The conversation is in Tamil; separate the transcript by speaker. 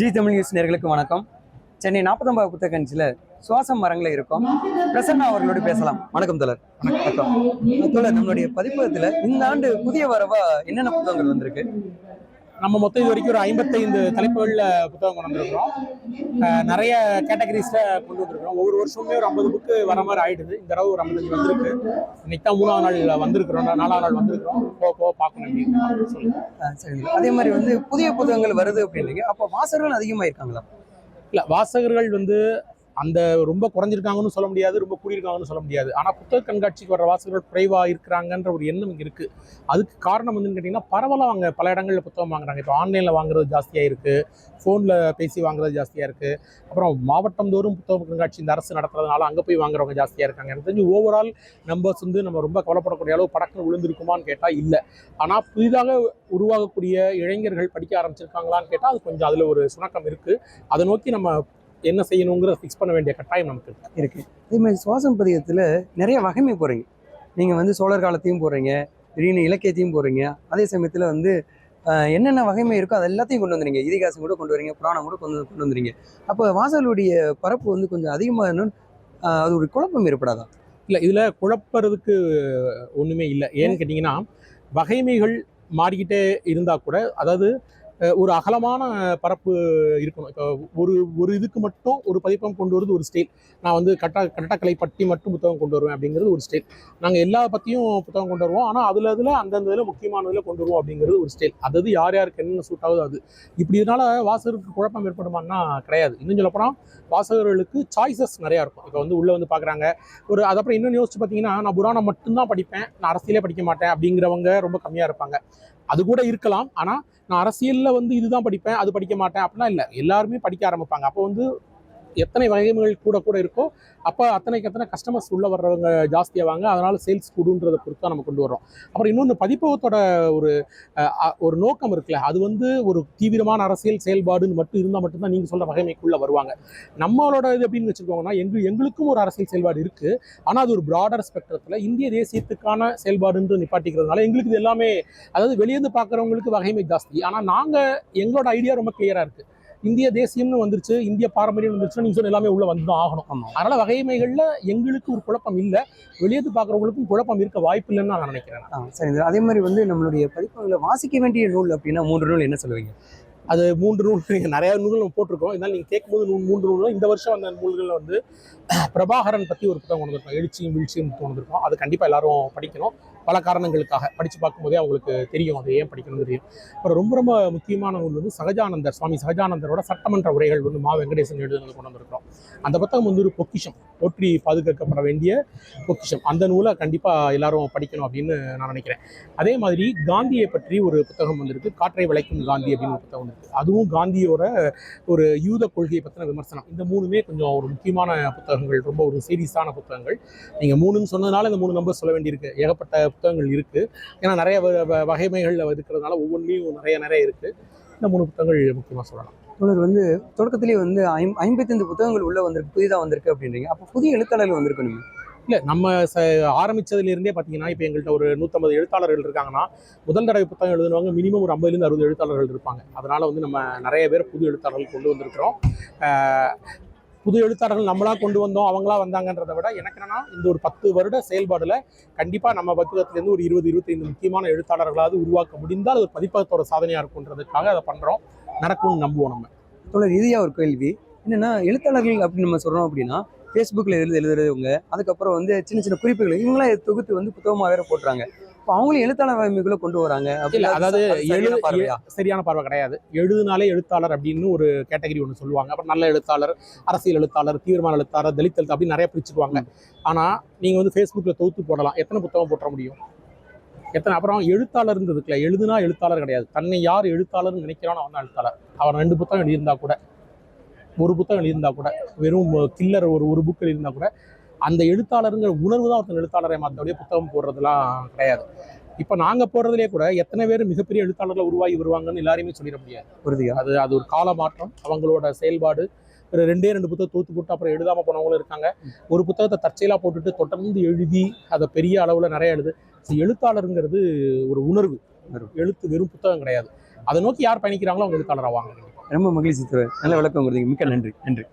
Speaker 1: ஜி தமிழ் நியூஸ் நேர்களுக்கு வணக்கம். சென்னை நாற்பத்தொன்பது புத்தக கண்சியில் சுவாசம் மரங்களில் இருக்கோம். பிரசன்னா அவர்களோடு பேசலாம். வணக்கம் தோழர். வணக்கம். தோழர் நம்மளுடைய பதிப்பகத்தில் இந்த ஆண்டு புதிய வரவா என்னென்ன புத்தகங்கள் வந்திருக்கு?
Speaker 2: நம்ம மொத்தம் இது வரைக்கும் ஒரு ஐம்பத்தைந்து தலைப்புகளில் புத்தகம் கொண்டு வந்திருக்கிறோம். நிறைய கேட்டகரிஸில் கொண்டு வந்திருக்கிறோம். ஒவ்வொரு வருஷமுமே ஒரு ஐம்பது புக்கு வர மாதிரி ஆயிடுது. இந்த தடவை ஒரு ஐம்பத்தஞ்சு வந்திருக்கு. இன்னைக்கு தான் மூணாவது நாள் வந்திருக்கிறோம். நாலாவது நாள் வந்திருக்கிறோம். போக போக பார்க்கணும் அப்படின்னு சொல்லுங்க.
Speaker 1: அஹ் சரிங்க. அதே மாதிரி வந்து புதிய புத்தகங்கள் வருது அப்படின்றீங்க அப்போ வாசகர்கள் அதிகமாக இருக்காங்களா?
Speaker 2: இல்லை வாசகர்கள் வந்து அந்த ரொம்ப குறைஞ்சிருக்காங்கன்னு சொல்ல முடியாது ரொம்ப கூடியிருக்காங்கன்னு சொல்ல முடியாது. ஆனால் புத்தக கண்காட்சிக்கு வர வாசகர்கள் குறைவாக இருக்கிறாங்கன்ற ஒரு எண்ணம் இங்கே இருக்குது அதுக்கு காரணம் வந்துன்னு கேட்டிங்கன்னா பரவலாக வாங்க பல இடங்களில் புத்தகம் வாங்குறாங்க. இப்போ ஆன்லைனில் வாங்குறது ஜாஸ்தியாக இருக்குது ஃபோனில் பேசி வாங்குறது ஜாஸ்தியாக இருக்குது அப்புறம் மாவட்டம் தோறும் புத்தக கண்காட்சி இந்த அரசு நடத்துறதுனால அங்கே போய் வாங்குறவங்க ஜாஸ்தியாக இருக்காங்க. எனக்கு தெரிஞ்சு ஓவரால் நம்பர்ஸ் வந்து நம்ம ரொம்ப கவலைப்படக்கூடிய அளவு படக்கம் விழுந்திருக்குமான்னு கேட்டால் இல்லை. ஆனால் புதிதாக உருவாகக்கூடிய இளைஞர்கள் படிக்க ஆரம்பிச்சிருக்காங்களான்னு கேட்டால் அது கொஞ்சம் அதில் ஒரு சுணக்கம் இருக்குது அதை நோக்கி நம்ம என்ன செய்யணுங்கிறத ஃபிக்ஸ் பண்ண வேண்டிய கட்டாயம் நமக்கு இருக்கு.
Speaker 1: இருக்கு. அதே மாதிரி சுவாசம் பதிகத்தில் நிறைய வகைமை போகிறீங்க நீங்கள் வந்து சோழர் காலத்தையும் போடுறீங்க திடீர்னு இலக்கியத்தையும் போடுறீங்க அதே சமயத்தில் வந்து என்னென்ன வகைமை இருக்கோ அது எல்லாத்தையும் கொண்டு வந்துறீங்க இதிகாசம் கூட கொண்டு வரீங்க புராணம் கூட கொண்டு கொண்டு வந்துறீங்க அப்போ வாசலுடைய பரப்பு வந்து கொஞ்சம் அதிகமாக அது ஒரு குழப்பம் ஏற்படாதா?
Speaker 2: இல்லை இதில் குழப்பறதுக்கு ஒன்றுமே இல்லை. ஏன்னு கேட்டிங்கன்னா வகைமைகள் மாறிக்கிட்டே இருந்தால் கூட அதாவது ஒரு அகலமான பரப்பு இருக்கணும். இப்போ ஒரு ஒரு இதுக்கு மட்டும் ஒரு பதிப்பம் கொண்டு வருது ஒரு ஸ்டைல் நான் வந்து கட்ட கட்டக்கலை பட்டி மட்டும் புத்தகம் கொண்டு வருவேன் அப்படிங்கிறது ஒரு ஸ்டைல் நாங்கள் எல்லா பற்றியும் புத்தகம் கொண்டு வருவோம். ஆனால் அதில் அதில் அந்தந்த இதில் முக்கியமானதில் கொண்டு வருவோம் அப்படிங்கிறது ஒரு ஸ்டைல் அதாவது யார் யாருக்கு என்னென்ன சூட் ஆகுது அது. இப்படி இதனால வாசகருக்கு குழப்பம் ஏற்படுமான்னா கிடையாது. இன்னும் சொல்லப்போனால் வாசகர்களுக்கு சாய்ஸஸ் நிறையா இருக்கும். இப்போ வந்து உள்ளே வந்து பார்க்குறாங்க ஒரு அது அப்புறம் இன்னும் யோசிச்சு பார்த்தீங்கன்னா நான் புராணம் மட்டும்தான் படிப்பேன். நான் அரசியலே படிக்க மாட்டேன் அப்படிங்கிறவங்க ரொம்ப கம்மியாக இருப்பாங்க. அது கூட இருக்கலாம். ஆனால் நான் அரசியலில் வந்து இதுதான் படிப்பேன் அது படிக்க மாட்டேன் அப்படிலாம் இல்லை. எல்லாருமே படிக்க ஆரம்பிப்பாங்க. அப்போ வந்து எத்தனை வகைமைகள் கூட கூட இருக்கோ அப்போ அத்தனைக்கு அத்தனை கஸ்டமர்ஸ் உள்ளே வர்றவங்க ஜாஸ்தியாக வாங்க அதனால் சேல்ஸ் கூடுன்றதை பொறுத்து தான் நம்ம கொண்டு வரோம் அப்புறம் இன்னொன்று பதிப்பகத்தோட ஒரு ஒரு நோக்கம் இருக்குல்ல அது வந்து ஒரு தீவிரமான அரசியல் செயல்பாடுன்னு மட்டும் இருந்தால் மட்டும்தான் நீங்கள் சொல்கிற வகைமைக்குள்ளே வருவாங்க. நம்மளோட இது அப்படின்னு வச்சுக்கோங்கன்னா எங்கள் எங்களுக்கும் ஒரு அரசியல் செயல்பாடு இருக்குது ஆனால் அது ஒரு ப்ராடர் ஸ்பெக்ட்ரத்தில் இந்திய தேசியத்துக்கான செயல்பாடுன்னு நிப்பாட்டிக்கிறதுனால எங்களுக்கு இது எல்லாமே அதாவது வெளியேந்து பார்க்குறவங்களுக்கு வகைமை ஜாஸ்தி. ஆனால் நாங்கள் எங்களோட ஐடியா ரொம்ப கிளியராக இருக்குது இந்திய தேசியம்னு வந்துருச்சு இந்திய பாரம்பரியம் வந்துருச்சுன்னு நீங்கள் சொன்ன எல்லாமே உள்ள வந்து தான் ஆகணும் அதனால வகைமைகளில் எங்களுக்கு ஒரு குழப்பம் இல்லை. வெளியேந்து பார்க்குறவங்களுக்கும் குழப்பம் இருக்க வாய்ப்பு இல்லைன்னு நான் நினைக்கிறேன்.
Speaker 1: சரிங்க அதே மாதிரி வந்து நம்மளுடைய பதிப்பகங்களை வாசிக்க வேண்டிய நூல் அப்படின்னா மூன்று நூல் என்ன சொல்லுவீங்க?
Speaker 2: அது மூன்று நூல் நீங்கள் நிறைய நூல்கள் நம்ம போட்டிருக்கோம். இருந்தாலும் நீங்கள் கேட்கும்போது நூல் மூன்று நூல் இந்த வருஷம் அந்த நூல்களில் வந்து பிரபாகரன் பற்றி ஒரு புத்தகம் கொண்டு வந்திருக்கோம் எழுச்சியும் வீழ்ச்சியும் புத்தகம் வந்திருக்கோம் அது கண்டிப்பாக எல்லாரும் படிக்கணும். பல காரணங்களுக்காக படித்து பார்க்கும்போதே அவங்களுக்கு தெரியும் அதை ஏன் படிக்கணும்னு தெரியும். அப்புறம் ரொம்ப ரொம்ப முக்கியமான ஒன்று வந்து சகஜானந்தர் சுவாமி சகஜானந்தரோட சட்டமன்ற உரைகள் வந்து மா வெங்கடேசன் எழுதுனது கொண்டு வந்திருக்கிறோம். அந்த புத்தகம் வந்து ஒரு பொக்கிஷம். போற்றி பாதுகாக்கப்பட வேண்டிய பொக்கிஷம். அந்த நூலை கண்டிப்பாக எல்லாரும் படிக்கணும் அப்படின்னு நான் நினைக்கிறேன். அதே மாதிரி காந்தியை பற்றி ஒரு புத்தகம் வந்திருக்கு. காற்றை விளைக்கும் காந்தி அப்படின்னு ஒரு புத்தகம் இருக்குது அதுவும் காந்தியோட ஒரு யூத கொள்கையை பற்றின விமர்சனம். இந்த மூணுமே கொஞ்சம் ஒரு முக்கியமான புத்தகங்கள் ரொம்ப ஒரு சீரியஸான புத்தகங்கள். நீங்கள் மூணுன்னு சொன்னதுனால இந்த மூணு நம்பர் சொல்ல வேண்டியிருக்கு. ஏகப்பட்ட புத்தகங்கள் இருக்குது ஏன்னா நிறைய வ- வ- இருக்கிறதுனால ஒவ்வொன்றிலையும் நிறைய நிறைய இருக்குது இந்த மூணு புத்தகங்கள் முக்கியமாக சொல்லலாம்.
Speaker 1: தோழர் வந்து தொடக்கத்திலேயே வந்து ஐம் ஐம்பத்தைந்து புத்தகங்கள் உள்ள வந்திருக்கு புதிதாக வந்திருக்கு அப்படின்றீங்க. அப்போ புதிய எழுத்தாளர்கள் வந்திருக்கணுமே?
Speaker 2: இல்லை நம்ம ச ஆரம்பிச்சதுலேருந்தே பார்த்தீங்கன்னா இப்போ எங்கள்கிட்ட ஒரு நூற்றம்பது எழுத்தாளர்கள் இருக்காங்கன்னா முதல் தடவை புத்தகம் எழுதுனவங்க மினிமம் ஒரு ஐம்பதுலேருந்து அறுபது எழுத்தாளர்கள் இருப்பாங்க. அதனால் வந்து நம்ம நிறைய பேர் புது எழுத்தாளர்கள் கொண்டு வந்திருக்கிறோம். புது எழுத்தாளர்கள் நம்மளா கொண்டு வந்தோம் அவங்களா வந்தாங்கன்றதை விட எனக்கு என்னன்னா இந்த ஒரு பத்து வருட செயல்பாடுல கண்டிப்பாக நம்ம பத்துவத்திலேருந்து ஒரு இருபது இருபத்தைந்து முக்கியமான எழுத்தாளர்களாவது உருவாக்க முடிந்தால் அது ஒரு பதிப்பகத்தோட சாதனையாக இருக்குன்றதுக்காக அதை பண்ணுறோம் நடக்கும்னு நம்புவோம் நம்ம.
Speaker 1: தொடர் இறுதியாக ஒரு கேள்வி. என்னன்னா எழுத்தாளர்கள் அப்படின்னு நம்ம சொல்றோம் அப்படின்னா ஃபேஸ்புக்கில் எழுது எழுதுறவங்க அதுக்கப்புறம் வந்து சின்ன சின்ன குறிப்புகள் இவங்களாம் தொகுத்து வந்து புத்தகமாக வேற போட்டுறாங்க. இப்போ அவங்களும் எழுத்தாளர் வகைமைக்குள்ள கொண்டு வராங்க
Speaker 2: அதாவது
Speaker 1: அது சரியான
Speaker 2: பார்வை கிடையாது. எழுதுனாலே எழுத்தாளர் அப்படின்னு ஒரு கேட்டகரி ஒன்று சொல்லுவாங்க. அப்புறம் நல்ல எழுத்தாளர் அரசியல் எழுத்தாளர் தீவிரமான எழுத்தாளர் தலித் எழுத்து அப்படின்னு நிறைய பிரிச்சுக்குவாங்க ஆனால் நீங்கள் வந்து ஃபேஸ்புக்கில் தொகுத்து போடலாம். எத்தனை புத்தகம் போட்டுற முடியும்? எத்தனை? அப்புறம் எழுத்தாளர்ன்றது இருக்குல்ல எழுதுனா எழுத்தாளர் கிடையாது. தன்னை யார் எழுத்தாளர்னு நினைக்கிறானோ அவன் தான் எழுத்தாளர். அவன் ரெண்டு புத்தகம் எழுதியிருந்தா கூட ஒரு புத்தகம் எழுதியிருந்தா கூட வெறும் கில்லர் ஒரு ஒரு புக் எழுதியிருந்தா கூட அந்த எழுத்தாளருங்கிற உணர்வு தான் ஒருத்தன் எழுத்தாளரை மாற்றபடியே புத்தகம் போடுறதுலாம் கிடையாது. இப்போ நாங்கள் போடுறதுலேயே கூட எத்தனை பேர் மிகப்பெரிய எழுத்தாளர்கள் உருவாகி வருவாங்கன்னு எல்லாரையுமே சொல்லிட முடியாது.
Speaker 1: உறுதியா
Speaker 2: அது அது ஒரு கால மாற்றம் அவங்களோட செயல்பாடு ஒரு ரெண்டே ரெண்டு புத்தகம் தூத்து போட்டு அப்புறம் எழுதாம போனவங்களும் இருக்காங்க. ஒரு புத்தகத்தை தற்செயலா போட்டுட்டு தொடர்ந்து எழுதி அதை பெரிய அளவில் நிறைய எழுது. எழுத்தாளருங்கிறது ஒரு உணர்வு. எழுத்து வெறும் புத்தகம் கிடையாது. அதை நோக்கி யார் பயணிக்கிறாங்களோ அவங்க எழுத்தாளர் ஆவாங்க
Speaker 1: ரொம்ப மகிழ்ச்சி நல்ல விளக்கம் மிக்க நன்றி. நன்றி.